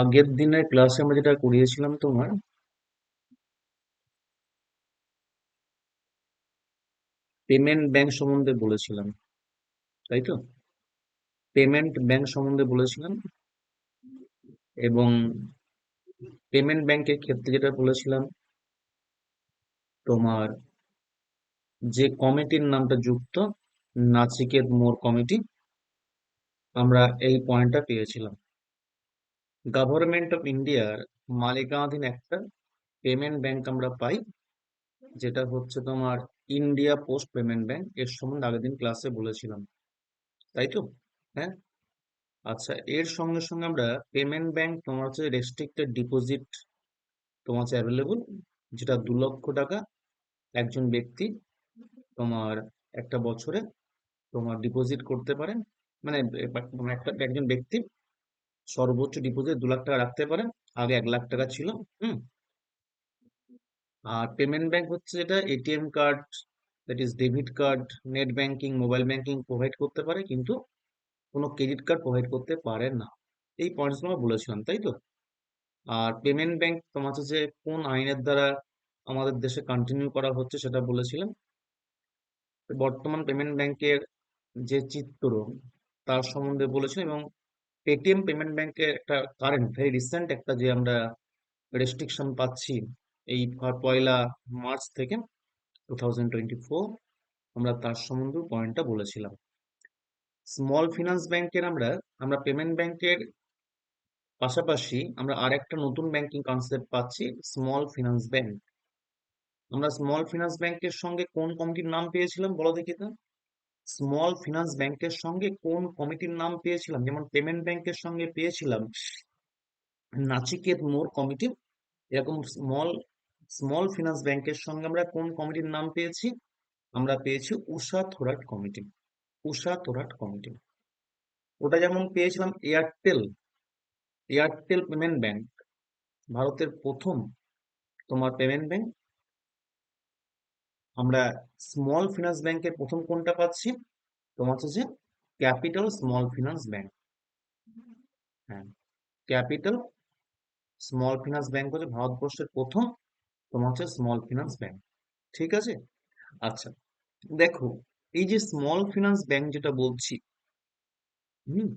আগের দিনের ক্লাসে আমরা যেটা করিয়েছিলাম তোমার পেমেন্ট ব্যাংক সম্বন্ধে বলেছিলাম, তাই তো? পেমেন্ট ব্যাংক সম্বন্ধে বলেছিলাম এবং পেমেন্ট ব্যাংকের ক্ষেত্রে যেটা বলেছিলাম, তোমার যে কমিটির নামটা যুক্ত নাচিকেত মোর কমিটি আমরা এই পয়েন্টটা পেয়েছিলাম। গভর্নমেন্ট অফ ইন্ডিয়ার মালিকানাধীন একটা পেমেন্ট ব্যাংক আমরা পাই, যেটা হচ্ছে তোমার ইন্ডিয়া পোস্ট পেমেন্ট ব্যাংক এর সম্বন্ধে আগের দিন ক্লাসে বলেছিলাম। তাই তো? হ্যাঁ? আচ্ছা এর সঙ্গে সঙ্গে আমরা পেমেন্ট ব্যাংক তোমার হচ্ছে রেস্ট্রিক্টেড ডিপোজিট তোমার হচ্ছে অ্যাভেলেবল যেটা দু লক্ষ টাকা একজন ব্যক্তি তোমার একটা বছরে তোমার ডিপোজিট করতে পারেন। মানে মানে একটা, একজন ব্যক্তি সর্বোচ্চ ডিপোজিট দু লাখ টাকা রাখতে পারেন আগে এক লাখ টাকা ছিল, হুম। আর পেমেন্ট ব্যাংক হচ্ছে যেটা ATM card that is debit card net banking mobile banking provide করতে পারে, কিন্তু কোনো ক্রেডিট কার্ড প্রোভাইড করতে পারে না। এই পয়েন্টসগুলো আমরা বলেছিলাম, তাই তো? আর পেমেন্ট ব্যাংক তোমার যে কোন আইনের দ্বারা আমাদের দেশে কন্টিনিউ করা হচ্ছে সেটা বলেছিলাম। বর্তমান পেমেন্ট ব্যাংকের যে চিত্র, তার সম্বন্ধে বলেছিলাম এবং পেটিএম পেমেন্ট ব্যাংকের একটা কারেন্ট ভেরি রিসেন্ট একটা যে আমরা রেস্ট্রিকশন পাচ্ছি এই পয়লা মার্চ থেকে টু থাউজেন্ড টোয়েন্টি ফোর আমরা তার সম্বন্ধে পয়েন্টটা বলেছিলাম। স্মল ফিনান্স ব্যাংকের আমরা আমরা পেমেন্ট ব্যাংকের পাশাপাশি আমরা আর একটা নতুন ব্যাংকিং কনসেপ্ট পাচ্ছি স্মল ফিনান্স ব্যাংক আমরা স্মল ফিনান্স ব্যাংকের সঙ্গে কোন কমিটির নাম পেয়েছিলাম বলো দেখি তো। স্মল ফিনান্স ব্যাংকের সঙ্গে কোন কমিটির নাম পেয়েছিলাম? যেমন পেমেন্ট ব্যাংকের সঙ্গে পেয়েছিলাম। নাচিকেত মোর কমিটি এরকম স্মল স্মল ফিনান্স ব্যাংকের সঙ্গে আমরা কোন কমিটির নাম পেয়েছি? আমরা পেয়েছি উষা থোরাট কমিটি উষা থোরাট কমিটি ওটা যেমন পেয়েছিলাম এয়ারটেল এয়ারটেল পেমেন্ট ব্যাংক ভারতের প্রথম তোমার পেমেন্ট ব্যাংক আমরা স্মল ফিনান্স ব্যাংকের প্রথম কোনটা পাচ্ছি? তোমার হচ্ছে ক্যাপিটাল স্মল ফিনান্স ব্যাংক হ্যাঁ ক্যাপিটাল স্মল ফিনান্স ব্যাংক হচ্ছে ভারতবর্ষের প্রথম, তোমার হচ্ছে স্মল ফিনান্স ব্যাংক ঠিক আছে? আচ্ছা দেখো, এই যে স্মল ফিনান্স ব্যাংক যেটা বলছি, হুম,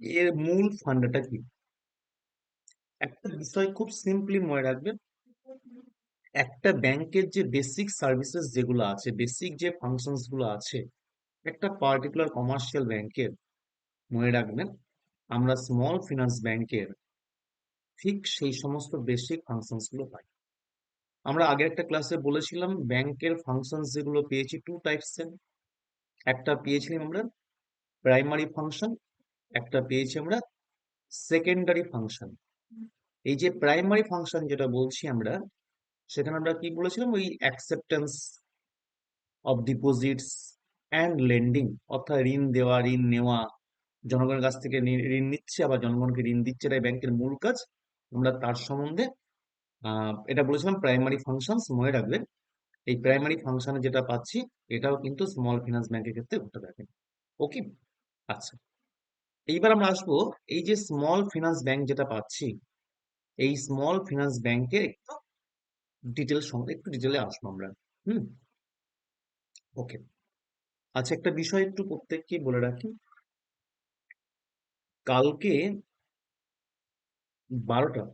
এর মূল ফান্ডাটা কি? একটা বিষয় খুব সিম্পলি মনে রাখবে একটা ব্যাংকের যে বেসিক সার্ভিসেস যেগুলো আছে বেসিক যে ফাংশনসগুলো আছে, একটা পার্টিকুলার কমার্শিয়াল ব্যাংকের, মনে রাখবেন, আমরা স্মল ফিনান্স ব্যাংকের ঠিক সেই সমস্ত বেসিক ফাংশনসগুলো পাই। আমরা আগের একটা ক্লাসে বলেছিলাম, ব্যাংকের ফাংশনস যেগুলো পেয়েছি টু টাইপসের একটা পেয়েছিলাম আমরা প্রাইমারি ফাংশন একটা পেয়েছি আমরা সেকেন্ডারি ফাংশন এই যে প্রাইমারি ফাংশন যেটা বলছি আমরা সেখানে আমরা কি বলেছিলাম? ওই acceptance of deposits and lending অর্থাৎ ঋণ দেওয়া, ঋণ নেওয়া। জনগণের কাছ থেকে ঋণ নিচ্ছে, আবার জনগণকে ঋণ দিচ্ছে, এটাই ব্যাংকের মূল কাজ। আমরা তার সম্বন্ধে এটা বলেছিলাম প্রাইমারি ফাংশনস মনে রাখবেন। এই প্রাইমারি ফাংশনে যেটা পাচ্ছি, এটাও কিন্তু স্মল ফিনান্স ব্যাংকের ক্ষেত্রে ঘটে থাকে। ওকে আচ্ছা। এইবার আমরা আসব, এই যে স্মল ফিনান্স ব্যাংক যেটা পাচ্ছি, এই স্মল ফিনান্স ব্যাংকের একটু ডিটেল সঙ্গে একটু ডিটেলে আসব আমরা। হুম? ওকে আচ্ছা একটা বিষয় একটু প্রত্যেককে বলে রাখি। কালকে বারোটা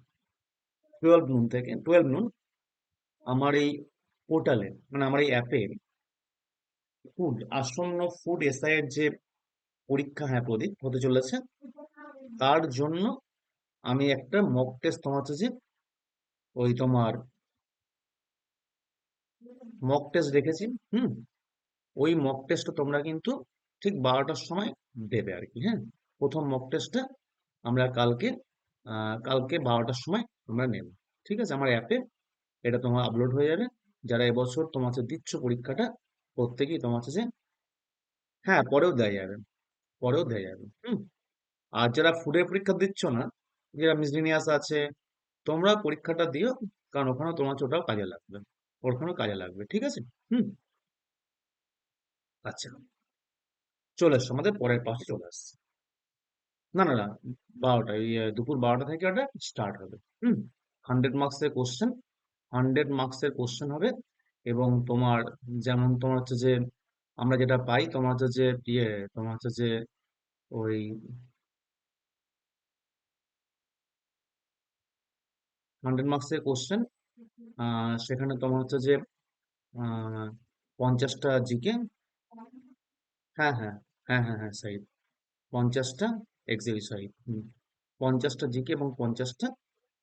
টুয়েলভ নুন থেকে টুয়েলভ নুন আমার এই পোর্টালে মানে আমার এই অ্যাপে ফুড আসন্ন ফুড এসআই এর যে পরীক্ষা হ্যাঁ প্রদীপ, হতে চলেছে। তার জন্য আমি একটা মক টেস্ট তোমার যে ওই তোমার মক টেস্ট দেখেছি, হুম? ওই মক টেস্টটা তোমরা কিন্তু ঠিক বারোটার সময় দেবে আর কি হ্যাঁ? প্রথম মক টেস্টটা আমরা কালকে কালকে বারোটার সময় আমরা নেব, ঠিক আছে? আমার অ্যাপে এটা তোমার আপলোড হয়ে যাবে। যারা এবছর হচ্ছে দিচ্ছ পরীক্ষাটা, প্রত্যেকেই হচ্ছে যে হ্যাঁ পরেও দেওয়া যাবে, পরেও দেওয়া যাবে, হুম? আর যারা ফুডের পরীক্ষা দিচ্ছ না, যারা মিসলিনিয়াস আছে তোমরা পরীক্ষাটা দিও, কারণ ওখানে তোমার ওটাও কাজে লাগবে। ওখানেও কাজে লাগবে, ঠিক আছে? হুম। আচ্ছা। চলে এসছো আমাদের পরের পাশে চলে আসছে। না না না, বারোটা এই দুপুর বারোটা থেকে ওটা স্টার্ট হবে। হুম হান্ড্রেড মার্কসের কোশ্চেন হান্ড্রেড মার্কসের কোশ্চেন হবে এবং তোমার যেমন তোমার হচ্ছে যে, আমরা যেটা পাই, তোমার হচ্ছে যে ইয়ে তোমার হচ্ছে যে, ওই হান্ড্রেড মার্কসের কোশ্চেন সেখানে তোমার হচ্ছে যে পঞ্চাশটা জিকে হ্যাঁ হ্যাঁ হ্যাঁ হ্যাঁ হ্যাঁ সাইড। পঞ্চাশটা এক্সাক্টলি সরি পঞ্চাশটা জিকে এবং পঞ্চাশটা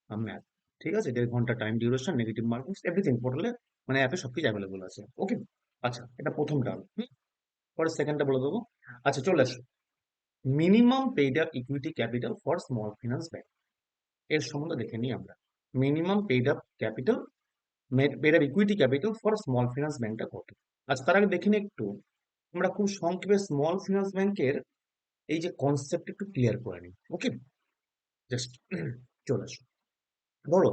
ম্যাথ ঠিক আছে? দেড় ঘণ্টা time duration negative markings everything পোর্টালে মানে অ্যাপে সবকিছু অ্যাভেলেবল আছে ওকে আচ্ছা এটা প্রথম টার্ম পরে সেকেন্ডটা বলে দেবো। আচ্ছা চলে আসো। Minimum paid up equity capital for small finance bank এর সম্বন্ধে দেখে নিই আমরা। Minimum paid up capital up equity capital for small finance ব্যাংকটা কত আচ্ছা তার আগে দেখে একটু? আমরা খুব সংক্ষেপে স্মল ফিনান্স ব্যাংকের এই যে কনসেপ্ট একটু ক্লিয়ার করে নিই। ওকে জাস্ট চলে আসো। ধরো